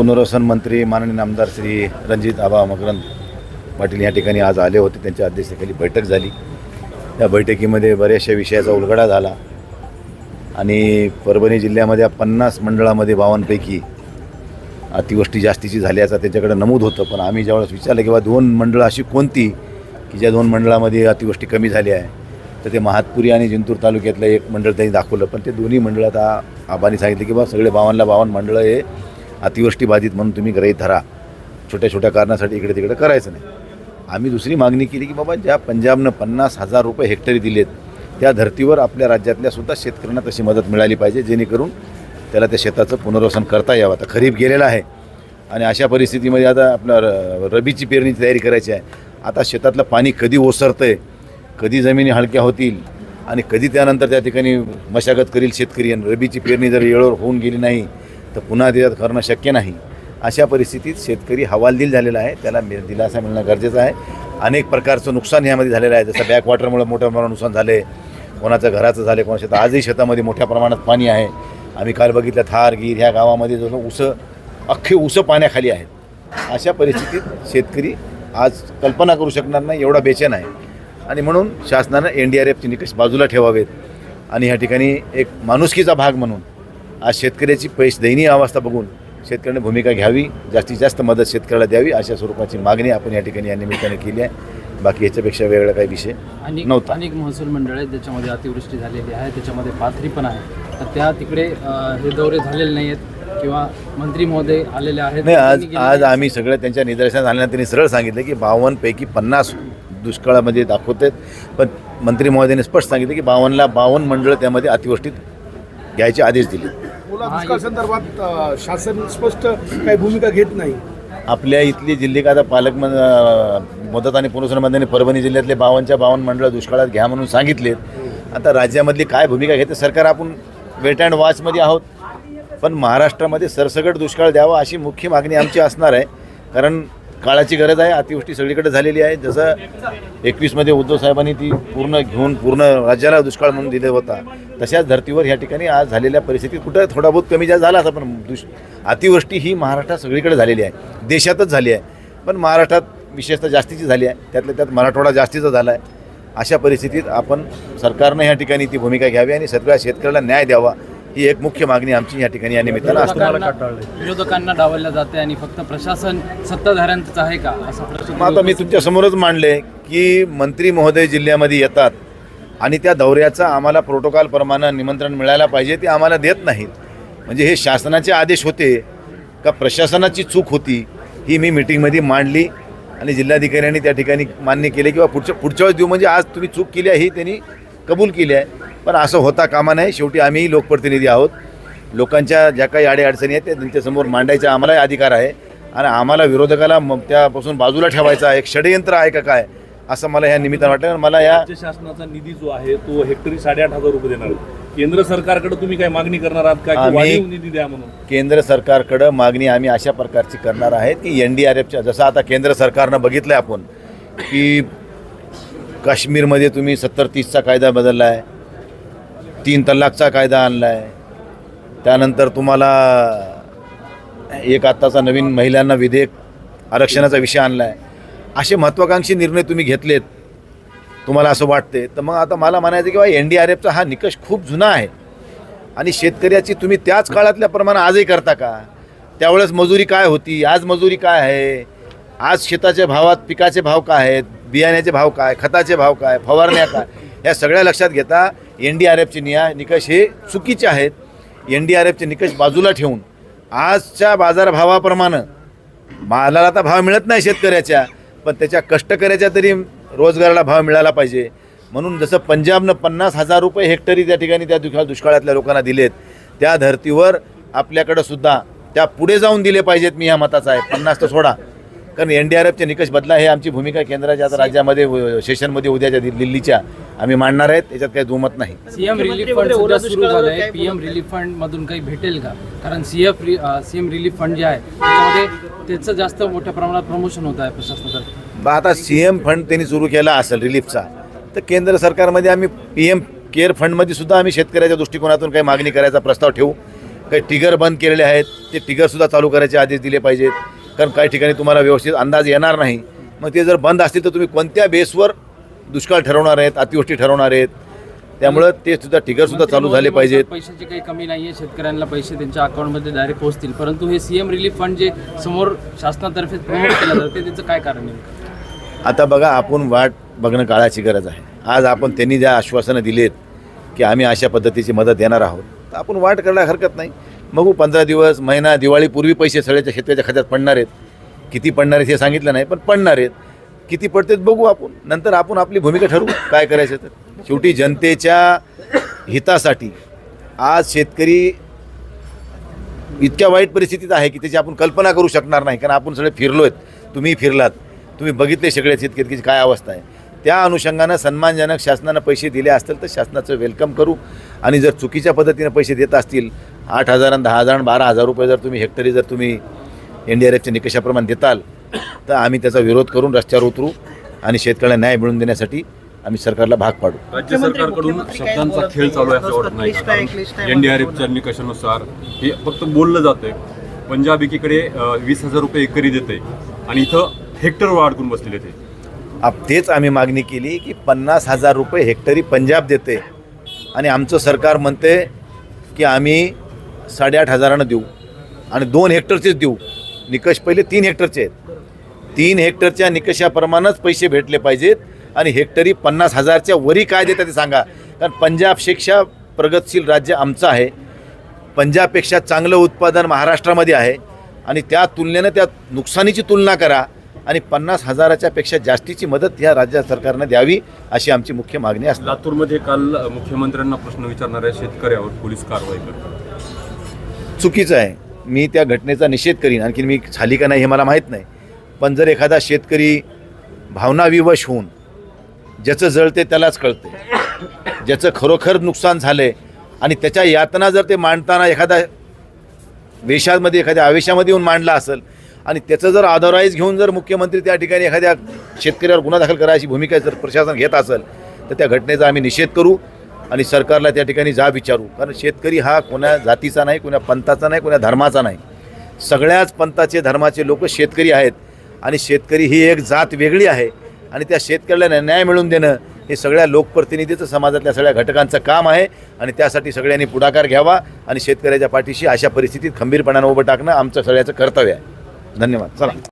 पुनर्वसन मंत्री माननीय आमदार श्री रणजित आबा मकरंद पाटील या ठिकाणी आज आले होते. त्यांच्या अध्यक्षतेखाली बैठक झाली. त्या बैठकीमध्ये बऱ्याचशा विषयाचा उलगडा झाला. आणि परभणी जिल्ह्यामध्ये पन्नास मंडळामध्ये बावनपैकी अतिवृष्टी जास्तीची झाल्याचा त्याच्याकडे नमूद होतं. पण आम्ही ज्यावेळेस विचारलं की दोन मंडळं अशी कोणती की ज्या दोन मंडळामध्ये अतिवृष्टी कमी झाली आहे? तर ते महातपुरी आणि जिंतूर तालुक्यातलं एक मंडळ त्यांनी दाखवलं. पण ते दोन्ही मंडळात आता आबांनी सांगितलं की बा सगळे बावनला बावन्न मंडळं हे अतिवृष्टी बाधित म्हणून तुम्ही गृहीत धरा. छोट्या छोट्या कारणासाठी इकडे तिकडे करायचं नाही. आम्ही दुसरी मागणी केली की बाबा ज्या पंजाबनं पन्नास हजार रुपये हेक्टरी दिलेत त्या धर्तीवर आपल्या राज्यातल्या सुद्धा शेतकऱ्यांना तशी मदत मिळाली पाहिजे जेणेकरून त्याला त्या शेताचं पुनर्वसन करता यावं. आता खरीप गेलेला आहे आणि अशा परिस्थितीमध्ये आता आपलं र- रबीची पेरणीची तयारी करायची आहे. आता शेतातलं पाणी कधी ओसरतं आहे कधी जमिनी हलक्या होतील आणि कधी त्यानंतर त्या ठिकाणी मशागत करील शेतकरी आणि रबीची पेरणी जर वेळेवर होऊन गेली नाही तर पुन्हा त्याच्यात करणं शक्य नाही. अशा परिस्थितीत शेतकरी हवालदिल झालेला आहे. त्याला मि- दिलासा मिळणं गरजेचं आहे. अनेक प्रकारचं नुकसान ह्यामध्ये झालेलं आहे. जसं बॅकवॉटरमुळे मोठ्या प्रमाणात नुकसान झाले. कोणाचं घराचं झाले कोणाच्या शेतात. आजही शेतामध्ये मोठ्या प्रमाणात पाणी आहे. आम्ही काल बघितलं थारगीर ह्या गावामध्ये जसं उसं अख्खे उसं पाण्याखाली आहेत. अशा परिस्थितीत शेतकरी आज कल्पना करू शकणार नाही. एवढा बेचैन आहे. आणि म्हणून शासनानं एन डी आर एफचे निकष बाजूला ठेवावेत. आणि ह्या ठिकाणी एक माणुसकीचा भाग म्हणून आज शेतकऱ्याची पैसे दयनीय अवस्था बघून शेतकऱ्याने भूमिका घ्यावी जास्तीत जास्त मदत शेतकऱ्याला द्यावी अशा स्वरूपाची मागणी आपण या ठिकाणी या निमित्ताने केली आहे. बाकी याच्यापेक्षा वेगळा काही विषय अनेक नव्हता. अनेक महसूल मंडळ आहेत ज्याच्यामध्ये अतिवृष्टी झालेली आहे त्याच्यामध्ये पाथरी पण आहे. तर त्या तिकडे हे दौरे झालेले नाही आहेत किंवा मंत्री महोदय आलेले आहेत. नाही आज आज. आम्ही सगळं त्यांच्या निदर्शनात आणल्यानं त्यांनी सरळ सांगितलं की बावन्नपैकी पन्नास दुष्काळामध्ये दाखवत आहेत पण मंत्री महोदयांनी स्पष्ट सांगितलं की बावन्नला बावन्न मंडळ त्यामध्ये अतिवृष्टीत घ्यायचे आदेश दिले ओला दुष्काळ संदर्भात शासन स्पष्ट काही भूमिका घेत नाही. आपल्या इथली जिल्हे आता पालक मदत आणि मंत्र्यांनी परभणी जिल्ह्यातले बावनच्या बावन्न मंडळ दुष्काळात घ्या म्हणून सांगितलेत. आता राज्यामधली काय भूमिका घेते? सरकार आपण वेट अँड वॉचमध्ये आहोत. पण महाराष्ट्रामध्ये सरसकट दुष्काळ द्यावा अशी मुख्य मागणी आमची असणार आहे. कारण काळाची गरज आहे. अतिवृष्टी सगळीकडे झालेली आहे. जसं एकवीसमध्ये उद्धव साहेबांनी ती पूर्ण घेऊन पूर्ण राज्याला दुष्काळ म्हणून दिले होता तशाच धर्तीवर ह्या ठिकाणी आज झालेल्या परिस्थितीत कुठं थोडा बहुत कमी जास्त झाला असं पण दुष अतिवृष्टी ही महाराष्ट्रात सगळीकडे झालेली आहे. देशातच झाली आहे. पण महाराष्ट्रात विशेषतः जास्तीची झाली आहे. त्यातल्या त्यात मराठवाडा जास्तीचा झाला आहे. अशा परिस्थितीत आपण सरकारनं ह्या ठिकाणी ती भूमिका घ्यावी आणि सगळ्या शेतकऱ्याला न्याय द्यावा. ही एक मुख्य मागणी आमची या ठिकाणी या निमित्तानं असणार विरोधकांना डावलल्या जाते आणि फक्त प्रशासन सत्ताधाऱ्यांचंच आहे का? असा प्रश्न आता मी तुमच्या समोरच मांडले की मंत्री महोदय जिल्ह्यामध्ये येतात आणि त्या दौऱ्याचं आम्हाला प्रोटोकॉलप्रमाणे निमंत्रण मिळायला पाहिजे ते आम्हाला देत नाहीत. म्हणजे हे शासनाचे आदेश होते का प्रशासनाची चूक होती ही मी मिटिंगमध्ये मांडली आणि जिल्हाधिकाऱ्यांनी त्या ठिकाणी मान्य केले किंवा पुढच्या पुढच्या वेळेस देऊ. म्हणजे आज तुम्ही चूक केली आहे ही त्यांनी कबूल केली आहे. पण असं होता कामा नाही शेवटी आम्ही लोकप्रतिनिधी आहोत. लोकांच्या ज्या काही अडीअडचणी आहेत त्या त्यांच्यासमोर मांडायचा आम्हालाही अधिकार आहे. आणि आम्हाला विरोधकाला म- त्यापासून बाजूला ठेवायचा एक षडयंत्र आहे का काय असं मला ह्या निमित्तानं वाटलं. आणि मला या राज्य शासनाचा निधी जो आहे तो हेक्टरी साडेआठ हजार रुपये देणार. केंद्र सरकारकडे तुम्ही काय मागणी करणार आहात का? की आम्ही- वाढीव निधी द्या म्हणून? केंद्र सरकारकडं मागणी आम्ही अशा प्रकारची करणार आहेत की एन डी आर एफच्या जसं आता केंद्र सरकारनं बघितलं आहे आपण की काश्मीरमध्ये तुम्ही सत्तर तीसचा कायदा बदलला आहे तीन तलाकचा कायदा आणला आहे त्यानंतर तुम्हाला एक आत्ताचा नवीन महिलांना विधेयक आरक्षणाचा विषय आणला आहे असे महत्त्वाकांक्षी निर्णय तुम्ही घेतलेत. तुम्हाला असं वाटते तर मग आता मला म्हणायचं की बा एन डी आर एफचा हा निकष खूप जुना आहे. आणि शेतकऱ्याची तुम्ही त्याच काळातल्या प्रमाणे आजही करता का? त्यावेळेस मजुरी काय होती? आज मजुरी काय आहे? आज शेताच्या भावात पिकाचे भाव काय आहेत? बियाण्याचे भाव काय? खताचे भाव काय? फवारण्या काय? ह्या सगळ्या लक्षात घेता एन डी आर एफचे निया निकष हे चुकीचे आहेत. एन डी आर एफचे निकष बाजूला ठेवून आजच्या बाजारभावाप्रमाणे मालाला आता भाव मिळत नाही शेतकऱ्याच्या पण त्याच्या कष्टकऱ्याच्या तरी रोजगाराला भाव मिळाला पाहिजे. म्हणून जसं पंजाबनं पन्नास हजार रुपये हेक्टरी त्या ठिकाणी त्या दुष्काळ दुष्काळातल्या लोकांना दिलेत त्या धर्तीवर आपल्याकडं सुद्धा त्या पुढे जाऊन दिले पाहिजेत मी ह्या मताचा आहे. पन्नास तर सोडा. कारण एन डी आर एफचे निकष बदला हे आमची भूमिका केंद्राच्या आता राज्यामध्ये सेशनमध्ये उद्याच्या दिल्लीच्या आम्ही मांडणार आहेत. याच्यात काही दुमत नाही. सीएम रिलीफ फंड सुद्धा सुरू झालंय. पीएम रिलीफ फंड मधून काही भेटेल का? कारण सीएफ सीएम रिलीफ फंड जे आहे त्याच्यामध्ये त्याचं जास्त मोठ्या प्रमाणात प्रमोशन होत आहे प्रशासनातर्फे. आता सी एम फंड त्यांनी सुरू केला असेल रिलीफचा तर केंद्र सरकारमध्ये आम्ही पी एम केअर फंडमध्ये सुद्धा आम्ही शेतकऱ्याच्या दृष्टिकोनातून काही मागणी करायचा प्रस्ताव ठेवू. काही टिगर बंद केलेले आहेत ते टिगरसुद्धा चालू करायचे आदेश दिले पाहिजेत. कारण काही ठिकाणी तुम्हाला व्यवस्थित अंदाज येणार नाही. मग ते जर बंद असतील तर तुम्ही कोणत्या बेसवर दुष्काळ ठरवणार आहेत अतिवृष्टी ठरवणार आहेत त्यामुळं ते सुद्धा टिगरसुद्धा चालू झाले पाहिजेत. पैशाची काही कमी नाही आहे शेतकऱ्यांना पैसे त्यांच्या अकाउंटमध्ये डायरेक्ट पोहोचतील. परंतु हे सीएम रिलीफ फंड जे समोर शासनातर्फे प्रमोट केलं जातं त्याचं काय कारण नेमकं? आता बघा आपण वाट बघणं काळाची गरज आहे. आज आपण त्यांनी ज्या आश्वासनं दिलेत की आम्ही अशा पद्धतीची मदत देणार आहोत तर आपण वाट करायला हरकत नाही. बघू पंधरा दिवस महिना दिवाळीपूर्वी पैसे सगळ्याच्या शेतकऱ्याच्या खात्यात पडणार आहेत. किती पडणार आहेत हे सांगितलं नाही पण पडणार आहेत. किती पडतात बघू आपण. नंतर आपण आपली भूमिका ठरवू काय करायचं तर. शेवटी जनतेच्या हितासाठी आज शेतकरी इतक्या वाईट परिस्थितीत आहे की त्याची आपण कल्पना करू शकणार नाही कारण आपण सगळे फिरलो आहेत तुम्ही फिरलात. तुम्ही बघितले सगळे शेतकऱ्याची काय अवस्था आहे. त्या अनुषंगानं सन्मानजनक शासनानं पैसे दिले असतील तर शासनाचं वेलकम करू. आणि जर चुकीच्या पद्धतीनं पैसे देत असतील आठ हजार आणि दहा हजार आणि बारा हजार रुपये जर तुम्ही हेक्टरी जर तुम्ही एन डी आर एफच्या निकषाप्रमाणे देताल तर आम्ही त्याचा विरोध करून रस्त्यावर उतरू आणि शेतकऱ्याला न्याय मिळवून देण्यासाठी आम्ही सरकारला भाग पाडू. राज्य सरकारकडून शब्दांचा खेळ चालू आहे असं वाटत नाही का? कारण एनडीआरएफच्या निकषानुसार हे फक्त बोललं जातंय. पंजाब एकीकडे वीस हजार रुपये एकरी देते आणि इथं हेक्टरवर अडकून बसलेले ते. आप तेच आम्ही मागणी केली की पन्नास हजार रुपये हेक्टरी पंजाब देते आणि आमचं सरकार म्हणते की आम्ही साडेआठ हजारानं देऊ. आणि दोन हेक्टरचेच देऊ. निकष पहिले तीन हेक्टरचे आहेत. तीन हेक्टरच्या निकषाप्रमाणेच पैसे भेटले पाहिजेत आणि हेक्टरी पन्नास हजारच्या वरी काय देतात ते सांगा. कारण पंजाबपेक्षा प्रगतशील राज्य आमचं आहे. पंजाबपेक्षा चांगलं उत्पादन महाराष्ट्रामध्ये आहे. आणि त्या तुलनेनं त्या नुकसानीची तुलना करा आणि पन्नास हजाराच्या पेक्षा जास्तीची मदत या राज्य सरकारनं द्यावी अशी आमची मुख्य मागणी असते. लातूरमध्ये काल मुख्यमंत्र्यांना प्रश्न विचारणाऱ्या शेतकऱ्यावर पोलीस कारवाई करतात. चुकीचं आहे. मी त्या घटनेचा निषेध करीन. आणखी मी झाली का नाही हे मला माहीत नाही. पण जर एखादा शेतकरी भावनाविवश होऊन ज्याचं जळते त्यालाच कळते. ज्याचं खरोखर नुकसान झालं आहे आणि त्याच्या यातना जर ते मांडताना एखादा वेशामध्ये एखाद्या आवेशामध्ये येऊन मांडला असेल आणि त्याचं जर आदराईज घेऊन जर मुख्यमंत्री त्या ठिकाणी एखाद्या शेतकऱ्यावर गुन्हा दाखल करायची भूमिका जर प्रशासन घेत असेल तर त्या घटनेचा आम्ही निषेध करू. आणि सरकारला त्या ठिकाणी जा विचारू. कारण शेतकरी हा कोण्या जातीचा नाही कोण्या पंथाचा नाही कोण्या धर्माचा नाही. सगळ्याच पंथाचे धर्माचे लोक शेतकरी आहेत. आणि शेतकरी ही एक जात वेगळी आहे. आणि त्या शेतकऱ्याला न्याय मिळवून देणं हे सगळ्या लोकप्रतिनिधीचं समाजातल्या सगळ्या घटकांचं काम आहे. आणि त्यासाठी सगळ्यांनी पुढाकार घ्यावा आणि शेतकऱ्याच्या पाठीशी अशा परिस्थितीत खंबीरपणानं उभं टाकणं आमचं सगळ्याचं कर्तव्य आहे. धन्यवाद. चला.